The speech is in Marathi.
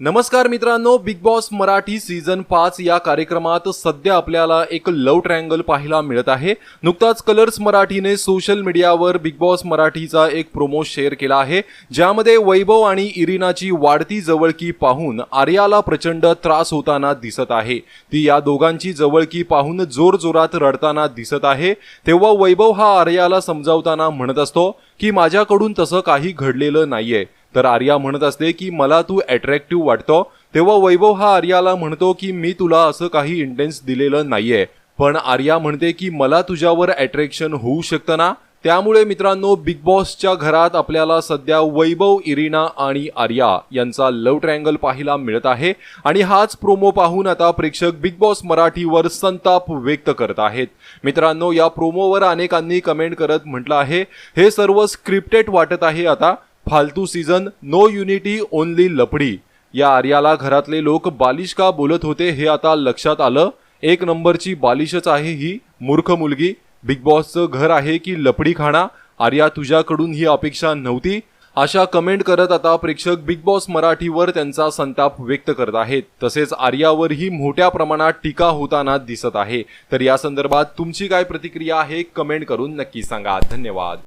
नमस्कार मित्रांनो बिग बॉस मराठी सीझन पाच या कार्यक्रमात सध्या आपल्याला एक लव ट्रँगल पाहायला मिळत आहे. नुकताच कलर्स मराठीने सोशल मीडियावर बिग बॉस मराठीचा एक प्रोमो शेअर केला आहे. ज्यामध्ये वैभव आणि इरिनाची वाढती जवळकी पाहून आर्याला प्रचंड त्रास होताना दिसत आहे. ती या दोघांची जवळकी पाहून जोरजोरात रडताना दिसत आहे. तेव्हा वैभव हा आर्याला समजावताना म्हणत असतो की माझ्याकडून तसं काही घडलेलं नाहीये. तर आर्या म्हणत असते की मला तू अट्रॅक्टिव्ह वाटतो. तेव्हा वैभव हा आर्याला म्हणतो की मी तुला असं काही इंटेन्स दिलेलं नाहीये. पण आर्या म्हणते की मला तुझ्यावर अट्रॅक्शन होऊ शकतं ना? त्यामुळे मित्रांनो बिग बॉसच्या घरात आपल्याला सध्या वैभव इरिना आणि आर्या यांचा लव ट्रँगल पाहायला मिळत आहे. आणि हाच प्रोमो पाहून आता प्रेक्षक बिग बॉस मराठीवर संताप व्यक्त करत आहेत. मित्रांनो या प्रोमोवर अनेकांनी कमेंट करत म्हटलं आहे. हे सर्व स्क्रिप्टेड वाटत आहे आता. फालतू सीझन नो युनिटी ओनली लपडी या आर्याला घरातले लोक बालिश का बोलत होते हे आता लक्षात आलं. एक नंबरची बालिशच आहे ही मूर्ख मुलगी. बिग बॉसचं घर आहे की लपडी खाणा? आर्या तुझ्याकडून ही अपेक्षा नव्हती. अशा कमेंट करत आता प्रेक्षक बिग बॉस मराठीवर त्यांचा संताप व्यक्त करत आहेत. तसेच आर्यावरही मोठ्या प्रमाणात टीका होताना दिसत आहे. तर या संदर्भात तुमची काय प्रतिक्रिया आहे कमेंट करून नक्की सांगा. धन्यवाद.